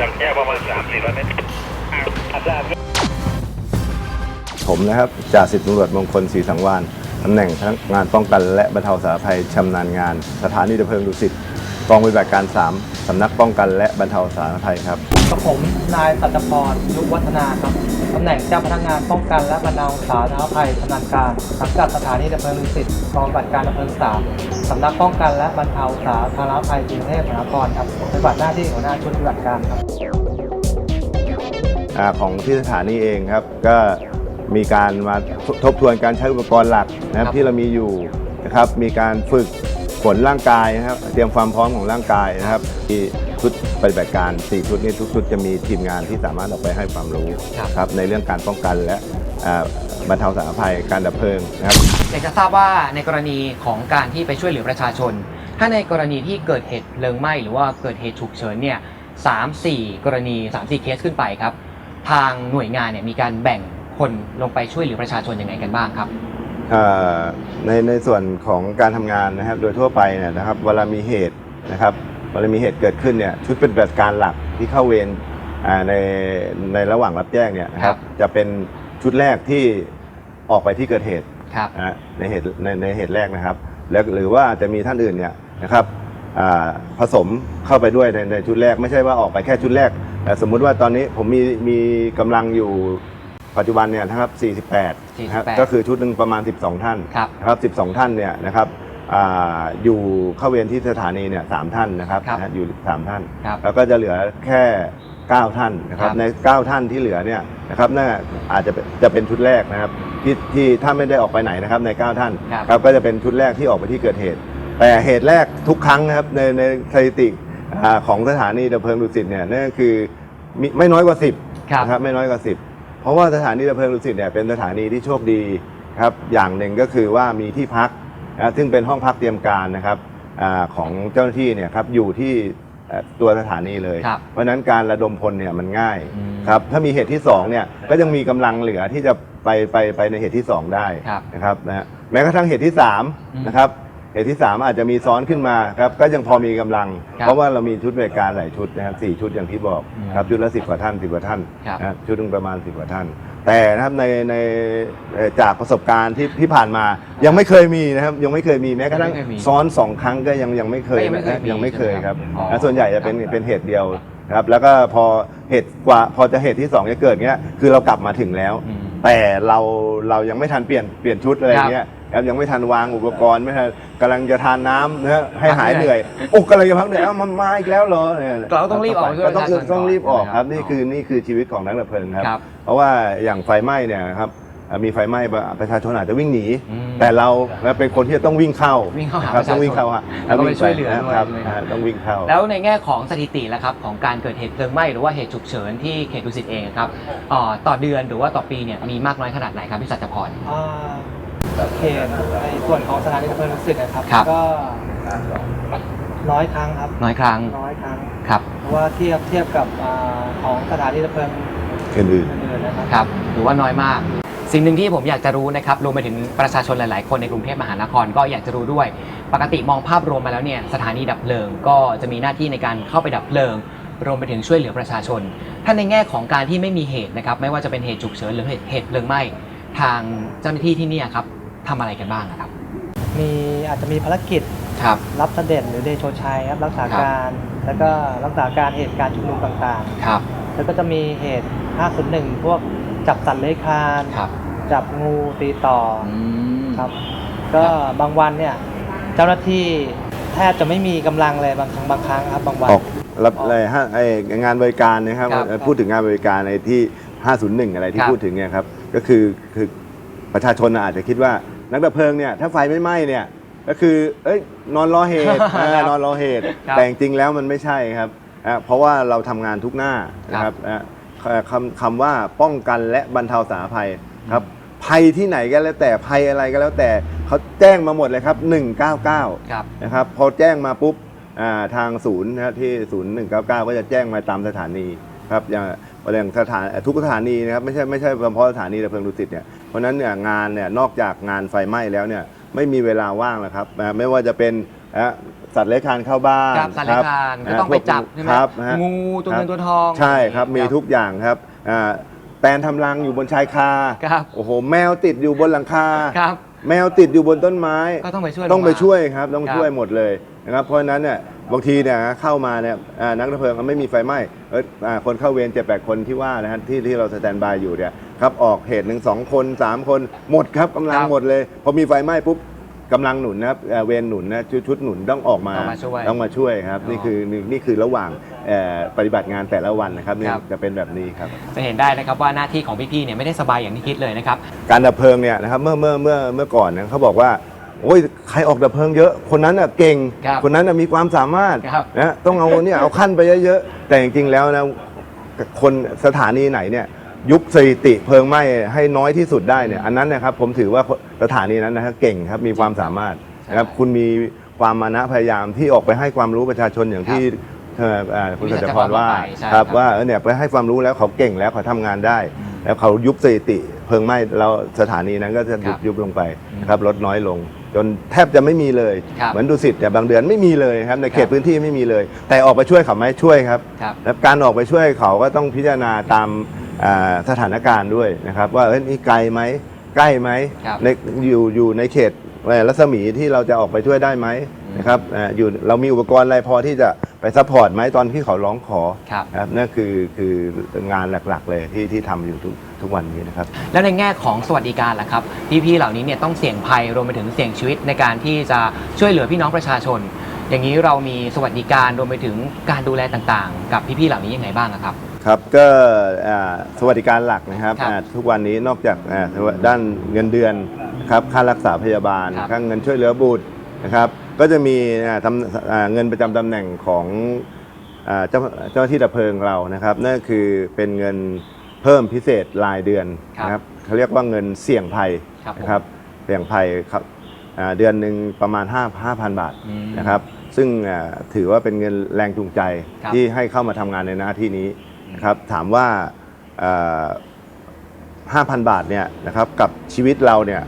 จากแค่ประมาณสามสี่ร้อยเมตรผมนะครับจ่าสิบตำรวจมงคลศรีสังวานตำแหน่งพนักงานป้องกันและบรรเทาสาธารณภัยชำนาญงาน สถานีดับเพลิงดุสิตกองปฏิบัติการ 3สำนักป้องกันและบรรเทาสาธารณภัยครับ กับผมนายสัจพรยุวัฒนาครับ ตำแหน่งเจ้าพนักงานป้องกันและบรรเทาสาธารณภัยชำนาญการสังกัดสถานีดับเพลิงดุสิตกองปฏิบัติการดับเพลิงสามสำนักป้องกันและบรรเทาสาธารณภัยกรุงเทพมหานครครับปฏิบัติหน้าที่หัวหน้าชุดปฏิบัติการครับอาของที่สถานีเองครับก็มีการมาททบทวนการใช้อุปกรณ์หลักนะครับครับที่เรามีอยู่นะครับมีการฝึกฝนร่างกายนะครับ เตรียมความพร้อมของร่างกายนะครับที่ ชุดปฏิบัติการ 4 ชุดนี้ทุกชุดจะมีทีมงานที่สามารถออกไปให้ความรู้ครับในเรื่องการป้องกันและอ่าบรรเทาสาธารณภัยการดับเพลิงนะครับ อยากจะทราบว่าในกรณีของการที่ไปช่วยเหลือประชาชน ถ้าในกรณีที่เกิดเหตุเพลิงไหม้หรือว่าเกิดเหตุฉุกเฉินเนี่ยสามสี่กรณี3ามสี่เคสขึ้นไปครับ ทางหน่วยงานเนี่ยมีการแบ่งคนลงไปช่วยเหลือประชาชนยังไงกันบ้างครับ เอ่อในในส่วนของการทำงานนะครับโดยทั่วไปเนี่ยนะครับเวลามีเหตุนะครับ เวลามีเหตุเกิดขึ้นเนี่ยชุดปฏิบัติการหลักที่เข้าเวรอ่าในในระหว่างรับแจ้งเนี่ยนะคครัรับบจะเป็นชุดแรกที่ออกไปที่เกิดเหตุครับ นะฮะในเหตุในในเหตุแรกนะครับ แล้วหรือว่าจะมีท่านอื่นเนี่ยนะครับอ่าผสมเข้าไปด้วยในในชุดแรกไม่ใช่ว่าออกไปแค่ชุดแรกแต่สมมุติว่าตอนนี้ผมมีมีกำลังอยู่ปัจจุบันเนี่ยนะครับ48นะครับ48 ก็คือชุดหนึ่งประมาณ 12 ท่าน ครับ นะครับ 12 ท่านเนี่ยนะครับ อ่าอยู่เข้าเวรที่สถานีเนี่ยสามท่านนะครับครับนะฮะอยู่3ท่าน ครับ แล้วก็จะเหลือแค่ 9 ท่านนะครับครับ ใน 9 ท่านที่เหลือเนี่ยนะครับน่าอาจจะเป็นจะเป็นชุดแรกนะครับที่ที่ถ้าไม่ได้ออกไปไหนนะครับใน 9 ท่านครับ ครับก็จะเป็นชุดแรกที่ออกไปที่เกิดเหตุ แต่เหตุแรกทุกครั้งนะครับในในสถิติอ่าของสถานีดับเพลิงดุสิตเนี่ยนั่นก็คือมิไม่น้อยกว่า 10 ครับ นะครับไม่น้อยกว่า 10 เพราะว่าสถานีดับเพลิงดุสิตเนี่ยเป็นสถานีที่โชคดีครับอย่างหนึ่งก็คือว่ามีที่พัก นะซึ่งเป็นห้องพักเตรียมการนะครับอาของเจ้าหน้าที่เนี่ยครับอยู่ที่เอ่อตัวสถานีเลย ครับเพราะฉะนั้นการระดมพลเนี่ยมันง่ายอืมครับถ้ามีเหตุที่2เนี่ยก็ยังมีกำลังเหลือที่จะไปไปไปในเหตุที่2ได้ครับนะครับนะฮะแม้กระทั่งเหตุที่อืม3นะครับ เหตุที่ 3 อาจจะมีซ้อนขึ้นมาครับก็ยังพอมีกำลัง ครับเพราะว่าเรามีชุดบริการหลายชุดนะครับสี่ชุดอย่างที่บอกอืมครับชุดละสิบกว่าท่านสิบกว่าท่านครับ นะชุดหนึงประมาณสิบกว่าท่าน แต่นะครับในในเอ่อจากประสบการณ์ที่ที่ผ่านมา ยังไม่เคยมีนะครับยังไม่เคยมีแม้กระทั่งยังไม่เคยมีซ้อนสองครั้งก็ยังยังไม่เคยก็ยังไม่เคยนะมียังไม่เคยครับอ๋อนะส่วนใหญ่จะเป็นครับเป็นเหตุเดียวนะครับแล้วก็พอเหตุกว่าพอจะเหตุที่สองจะเกิดเงี้ยคือเรากลับมาถึงแล้ว อืม แต่เราเรายังไม่ทันเปลี่ยนเปลี่ยนชุดอะไรอย่างเงี้ย ครับยังไม่ทันวางอุปกรณ์ไม่ทันกำลังจะทานน้ำนะฮะให้หายพักเหเหนื่นื่ออยยโอ้กำลังจะพักเหนื่อยเอ้ามันมาอีกแล้วเหรอนี่ยเราต้องรีบออกไปช่วยก็ต้องประชาชนต้องรีบออกครับก่อนนี่คือนี่คือชีวิตของนักดับเพลิงครับครับเพราะว่าอย่างไฟไหม้เนี่ยครับอ่ามีไฟไหม้ประชาชนอาจจะวิ่งหนีอืมแต่เราเป็นคนที่จะต้องวิ่งเข้าวิ่งเข้าหาครับประชาชนต้องวิ่งเข้าฮะแล้วก็ไปช่วยเหลือด้วยครับใช่ไหมอ่าต้องวิ่งเข้า แล้วในแง่ของสถิติแล้วครับของการเกิดเหตุเพลิงไหม้หรือว่าเหตุฉุกเฉินที่เขตดุสิตเองครับเอ่อต่อเดือนหรือว่าต่อปีเนี่ยมีมากน้อยขนาดไหนครับพี่สัจพรอ่า เขตในส่วนของสถานีดับเพลิงดุสิตนะครับครับ ก็น้อยครั้งครับน้อยครั้งน้อยครั้งครับเพราะว่าเทียบเทียบกับอ่าของสถานีดับเพลิงอื่นอื่นๆนะครับ ครับหรือว่าน้อยมาก สิ่งหนึ่งที่ผมอยากจะรู้นะครับรวมไปถึงประชาชนหลาย ๆ คนในกรุงเทพมหานครก็อยากจะรู้ด้วย ปกติมองภาพรวมมาแล้วเนี่ยสถานีดับเพลิงก็จะมีหน้าที่ในการเข้าไปดับเพลิง รวมไปถึงช่วยเหลือประชาชน ถ้าในแง่ของการที่ไม่มีเหตุนะครับไม่ว่าจะเป็นเหตุฉุกเฉินหรือเหตุเหตุเพลิงไหม้ทางเจ้าหน้าที่ที่เนี่ยครับ ทำอะไรกันบ้างอะครับ มีอาจจะมีภารกิจครับ รับเสด็จหรือเดโชชัยครับรักษาการ แล้วก็รักษาการเหตุการณ์ชุมนุมต่างครับ ๆ แล้วก็จะมีเหตุ 501 พวกจับสัตว์เลื้อยคลาน ครับจับงูตีต่อออืม ครับ ก็บางวันเนี่ยเจ้าหน้าที่แทบจะไม่มีกำลังเลยบางครั้งบางครั้งครับบางวัน ออกรับอะไรฮะไองานบริการนะครับครับพูดถึงงานบริการในที่ 501 อะไรที่ครับพูดถึงเนี่ยครับก็คือคือ ประชาชนอาจจะคิดว่านักดับเพลิงเนี่ยถ้าไฟไม่ไหม้เนี่ยก็คือเอ้ยนอนรอเหตุเออนอนรอเหตุครับแต่จริงๆแล้วมันไม่ใช่ครับอะเพราะว่าเราทำงานทุกหน้านะคครัรับบอะเอ่อคำคำว่าป้องกันและบรรเทาสาธารณภัยครับภัยที่ไหนก็แล้วแต่ภัยอะไรก็แล้วแต่เขาแจ้งมาหมดเลยครับ 199 ครับ นะครับพอแจ้งมาปุ๊บอ่าทางศูนย์นะที่ศูนย์หนึ่งเก้าเก้าก็จะแจ้งมาตามสถานีครับอย่าง อย่างสถานทุกสถานีนะครับไม่ใช่ไม่ใช่เฉพาะสถานีดับเพลิงดุสิตเนี่ยเพราะฉะนั้นเนี่ยงานเนี่ยนอกจากงานไฟไหม้แล้วเนี่ยไม่มีเวลาว่างแล้วครับอ่าไม่ว่าจะเป็นนะสัตว์เลื้อยคลานเข้าบ้านครับสัตว์เลื้อยคลานก็ต้องไปจับใช่ไหมครับฮะงูตัวเงินตัวทองใช่ครับมีทุกอย่างครับอ่าแตนทำรังอยู่บนชายคาครับโอ้โหแมวติดอยู่บนหลังคาครับแมวติดอยู่บนต้นไม้ ก็ต้องไปช่วยต้องไปลงมาช่วยครับ ต้องครับช่วยหมดเลยนะครับเพราะฉะนั้นเนี่ย บางทีเนี่ยเข้ามาเนี่ยอ่านักดับเพลิงไม่มีไฟไหม้เอ้ยอ่าคนเข้าเวรเจ็ดแปดคนที่ว่านะฮะที่ที่เราสแตนบายอยู่เนี่ยครับออกเหตุหนึ่งสองคนสามคนหมดครับกำลังครับหมดเลยพอมีไฟไหม้ปุ๊บกำลังหนุนนะครับเอ่อเวรหนุนนะชุดชุดหนุนต้องออกมาต้องมาช่วยต้องมาช่วยครับอ๋อนี่คือนี่นี่คือระหว่างเอ่อปฏิบัติงานแต่ละวันนะครับนี่ครับ จะเป็นแบบนี้ครับ จะเห็นได้นะครับว่าหน้าที่ของพี่ๆเนี่ยไม่ได้สบายอย่างที่คิดเลยนะครับ การดับเพลิงเนี่ยนะครับเมื่อเมื่อเมื่อเมื่อก่อนเนี่ยเขาบอกว่า โอ้ยใครออกดับเพลิงเยอะ คนนั้นน่ะเก่ง ครับคนนั้นน่ะมีความสามารถครับ นะต้องเอาเนี่ยเอาขั้นไปเยอะๆ แต่จริงๆแล้วนะคนสถานีไหนเนี่ยยุบสถิติเพลิงไหม้ให้น้อยที่สุดได้เนี่ยอันนั้นนะครับผมถือว่าสถานีนั้นนะครับเก่งครับมีความสามารถนะครับคุณมีความมานะพยายามที่ออกไปให้ความรู้ประชาชนอย่างที่เอ่อเอ่อคุณวิสัทจยาพรว่าไปใช่ครับครับว่าเออเนี่ยไปให้ความรู้แล้วเขาเก่งแล้วเขาทำงานได้ แล้วเขายุบสถิติเพลิงไหม้เราสถานีนั้นก็จะครัยุบบยุบลงไปนะครับลดน้อยลง จนแทบจะไม่มีเลย ครับเหมือนดุสิตเนี่ยบางเดือนไม่มีเลยครับในเขครัตบพื้นที่ไม่มีเลย แต่ออกไปช่วยเขาไหมช่วยครับครับ แล้วการออกไปช่วยเขาก็ต้องพิจารณาตามอ่าสถานการณ์ด้วยนะครับ ว่าเอ้ยนี่ไกลไหมใกล้ไหมครับในอยู่อยู่ในเขตเอ่อรัศมีที่เราจะออกไปช่วยได้ไหมนะครับอ่าอยู่เรามีอุปกรณ์อะไรพอที่จะ ไปซัพพอร์ตไหมตอนที่เขาร้องขอครับครับนั่นคือคืองานหลักๆ เลยที่ที่ทำอยู่ทุกทุกวันนี้นะครับ แล้วในแง่ของสวัสดิการล่ะครับ พี่ๆเหล่านี้เนี่ยต้องเสี่ยงภัยรวมไปถึงเสี่ยงชีวิตในการที่จะช่วยเหลือพี่น้องประชาชน อย่างนี้เรามีสวัสดิการรวมไปถึงการดูแลต่างๆ กับพี่ๆเหล่านี้ยังไงบ้างอะครับ ครับก็อ่าสวัสดิการหลักนะครับครับอ่าทุกวันนี้นอกจากอ่าด้านเงินเดือนนะครับค่ารักษาพยาบาลครับค่าเงินช่วยเหลือบุตร นะครับ ก็จะมีอ่าตำอ่าเงินประจำตำแหน่งของอ่าเจ้าเจ้าหน้าที่ดับเพลิงเรานะครับ นั่นก็คือเป็นเงินเพิ่มพิเศษรายเดือนครับนะครับเขาเรียกว่าเงินเสี่ยงภัยครับผมนะครับเสี่ยงภัยครับอ่าเดือนหนึ่งประมาณ 5 5,000 บาทอืมนะครับ ซึ่งอ่าถือว่าเป็นเงินแรงจูงใจครับที่ให้เข้ามาทำงานในหน้าที่นี้นะครับ ถามว่าห้าพันบาทเนี่ยนะครับกับชีวิตเราเนี่ย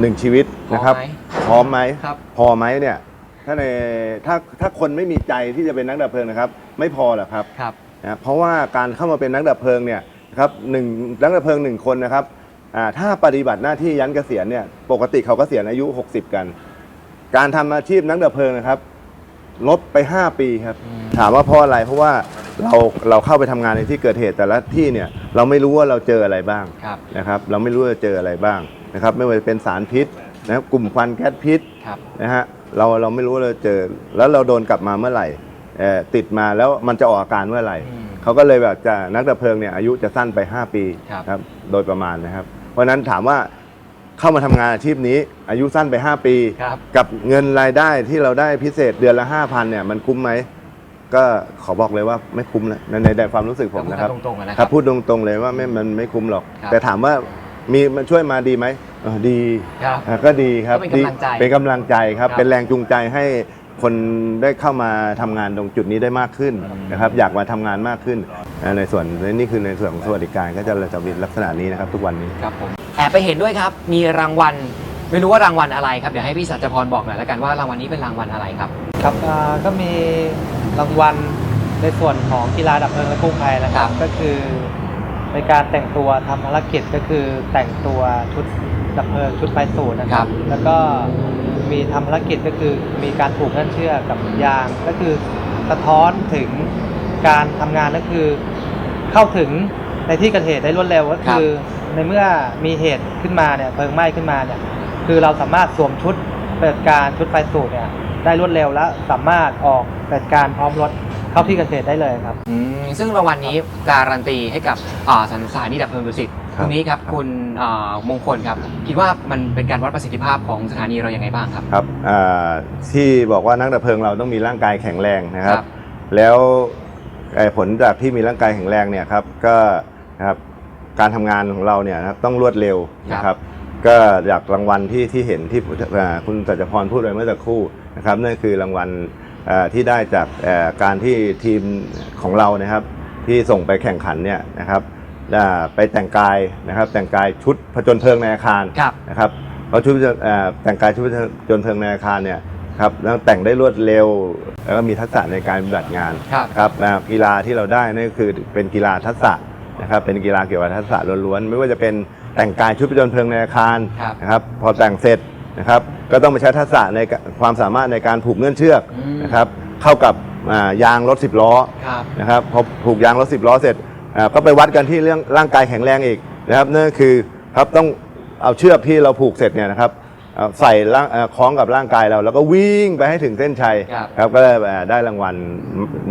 หนึ่งชีวิตนะครับพอไหมพร้อมไหมครับพอไหมเนี่ยถ้าในถ้าถ้าคนไม่มีใจที่จะเป็นนักดับเพลิงนะครับ ไม่พอหรอกครับครับนะเพราะว่าการเข้ามาเป็นนักดับเพลิงเนี่ยนะครับหนึ่งนักดับเพลิงหนึ่งคนนะครับอ่าถ้าปฏิบัติหน้าที่ยันเกษียณเนี่ยปกติเขาเกษียณอายุ 60 กัน การทำอาชีพนักดับเพลิงนะครับ ลดไป 5 ปีครับอืมถามว่าเพราะอะไรเพราะว่าเราเราเข้าไปทำงานในที่เกิดเหตุแต่ละที่เนี่ยเราไม่รู้ว่าเราเจออะไรบ้างครับนะครับ เราไม่รู้ว่าจะเจออะไรบ้าง นะครับไม่ว่าจะเป็นสารพิษนะครับกลุ่มควันแก๊สพิษครับ นะฮะเราเราไม่รู้ว่าเราเจอ แล้วเราโดนกลับมาเมื่อไหร่เอ่อติดมาแล้วมันจะออกอาการเมื่อไหร่ อืมเขาก็เลยแบบจะนักดับเพลิงเนี่ยอายุจะสั้นไป 5 ปีครับ ครับโดยประมาณนะครับ เพราะฉะนั้นถามว่าเข้ามาทำงานอาชีพนี้ อายุสั้นไป 5 ปี ครับ กับเงินรายได้ที่เราได้พิเศษเดือนละ 5,000เนี่ยมันคุ้มไหม ก็ขอบอกเลยว่าไม่คุ้มนะในในในความรู้สึกผมนะครับก็พูดกันตรงๆอะนะคครัรับ บพูดตรงๆเลยว่าไม่มันไม่คุ้มหรอก ครับแต่ถามว่า มีมันช่วยมาดีไหมเออดีครับอะก็ดีครับก็เป็นกำลังใจดีเป็นกำลังใจครับ ครับเป็นแรงจูงใจให้คนได้เข้ามาทำงานตรงจุดนี้ได้มากขึ้นนะครับ อยากมาทำงานมากขึ้นอ่าในส่วนนี่คือในส่วนของสวัสดิการก็จะจะมีลักษณะนี้นะครับ ทุกวันนี้ ครับผมแอบไปเห็นด้วยครับ มีรางวัล ไม่รู้ว่ารางวัลอะไรครับ เดี๋ยวให้พี่สัจพรบอกหน่อยแล้วกันว่ารางวัลนี้เป็นรางวัลอะไรครับ ครับอ่าก็มีรางวัลในส่วนของกีฬาดับเพลิงและกู้ภัยนะครับ ก็คือ ในการแต่งตัวทำภารกิจก็คือแต่งตัวชุดดับเพลิงชุดไฟสูตรนะคครัรับบแล้วก็มีทำภารกิจก็คือมีการผูกเงื่อนเชือกกับยาง ก็คือสะท้อนถึงการทำงานก็คือ เข้าถึงในที่เกิดเหตุได้รวดเร็วก็คือ ในเมื่อมีเหตุขึ้นมาเนี่ยเพลิงไหม้ขึ้นมาเนี่ยคือเราสามารถสวมชุดปฏิบัติการชุดไฟสูตรเนี่ยได้รวดเร็วและสามารถออกปฏิบัติการพร้อมรถ เข้าที่เกิดเหตุได้เลยครับ อืมซึ่งรางวัลนี้การันตีให้กับอ่าสถานีดับเพลิงดุสิตครัตบรงนี้ครับคุณอ่ามงคลครับ คิดว่ามันเป็นการวัดประสิทธิภาพของสถานีเรายังไงบ้างครับ ครับอ่าที่บอกว่านักดับเพลิงเราต้องมีร่างกายแข็งแรงนะครับครับแล้วไอ้ผลจากที่มีร่างกายแข็งแรงเนี่ยครับก็นะครับการทำงานของเราเนี่ยนะครับต้องรวดเร็วนะครับ ก็จากรางวัลที่ที่เห็นที่อ่าคุณสัจพรพูดไปเมื่อสักครู่นะครับนั่นคือรางวัลอ่า ที่ได้จากเอ่อการที่ทีมของเรานะครับที่ส่งไปแข่งขันเนี่ยนะครับอ่าไปแต่งกายนะครับแต่งกายชุดผจญเพลิงในอาคารครับนะครับเพราะชุดเอ่อแต่งกายชุดผจญเพลิงในอาคารเนี่ยครับแล้วแต่งได้รวดเร็ว แล้วก็มีทักษะในการปฏิบัติงานครับครับอ่ากีฬาที่เราได้นั่นก็คือเป็นกีฬาทักษะนะครับเป็นกีฬาเกี่ยวกับทักษะล้วนๆไม่ว่าจะเป็นแต่งกายชุดประจนเพลิงในอาคารครับนะครับพอแต่งเสร็จ นะครับก็ต้องไปใช้ทักษะในความสามารถในการผูกเงื่อนเชือกอืม นะครับเข้ากับอ่ายางรถ 10 ล้อครับ นะครับพอผูกยางรถ 10 ล้อเสร็จอ่าก็ไปวัดกันที่เรื่องร่างกายแข็งแรงอีกนะครับนั่นก็คือครับต้องเอาเชือกที่เราผูกเสร็จเนี่ยนะครับเอาใส่ร่างเอ่อคล้องกับร่างกายเรา แล้วก็วิ่งไปให้ถึงเส้นชัยครับ ครับก็ได้เอ่อได้รางวัล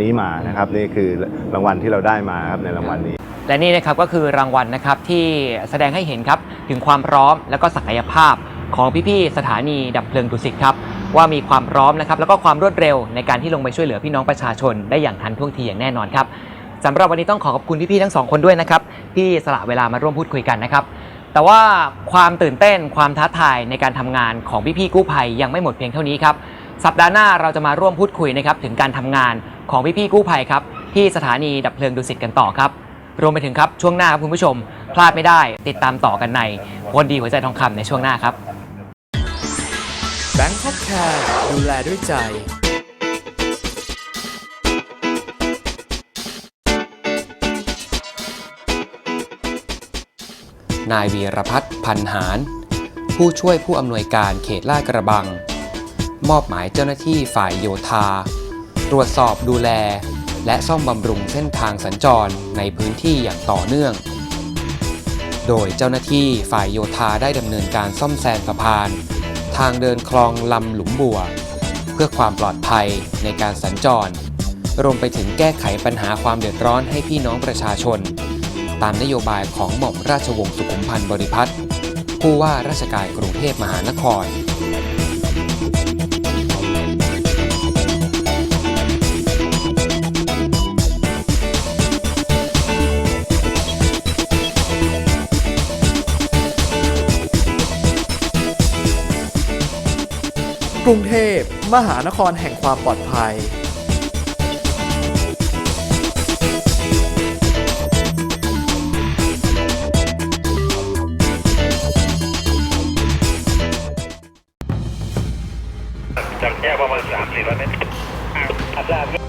นี้มานะครับนี่คือรางวัลที่เราได้มาครับในรางวัลนี้ และนี่นะครับก็คือรางวัลนะครับที่แสดงให้เห็นครับถึงความพร้อมและก็ศักยภาพ ของพี่ๆสถานีดับเพลิงดุสิตครับว่ามีความพร้อมนะครับแล้วก็ความรวดเร็วในการที่ลงไปช่วยเหลือพี่น้องประชาชน ได้อย่างทันท่วงทีอย่างแน่นอนครับสำหรับวันนี้ต้องขอขอบคุณพี่ๆทั้งสองคนด้วยนะครับที่สละเวลามาร่วมพูดคุยกันนะครับแต่ว่าความตื่นเต้นความท้าทายในการทำงานของพี่ๆกู้ภัยยังไม่หมดเพียงเท่านี้ครับสัปดาห์หน้าเราจะมาร่วมพูดคุยนะครับถึงการทำงานของพี่ๆกู้ภัยครับที่สถานีดับเพลิงดุสิตกันต่อครับ รวมไปถึงครับช่วงหน้าครับคุณผู้ชม พลาดไม่ได้ติดตามต่อกันในคนดีหัวใจทองคำในช่วงหน้าครับ Bangkok Care ดูแลด้วยใจนายวีรพัฒน์พันหาร ผู้ช่วยผู้อำนวยการเขตลาดกระบัง มอบหมายเจ้าหน้าที่ฝ่ายโยธา ตรวจสอบดูแล และซ่อมบำรุงเส้นทางสัญจรในพื้นที่อย่างต่อเนื่อง โดยเจ้าหน้าที่ฝ่ายโยธาได้ดำเนินการซ่อมแซมสะพาน ทางเดินคลองลำหลุมบัว เพื่อความปลอดภัยในการสัญจร รวมไปถึงแก้ไขปัญหาความเดือดร้อนให้พี่น้องประชาชน ตามนโยบายของหม่อมราชวงศ์สุขุมพันธ์บริพัตรผู้ว่าราชการกรุงเทพมหานคร กรุงเทพ มหานครแห่งความปลอดภัย จากแยกประมาณสามสี่ร้อยเมตรอัดลาบ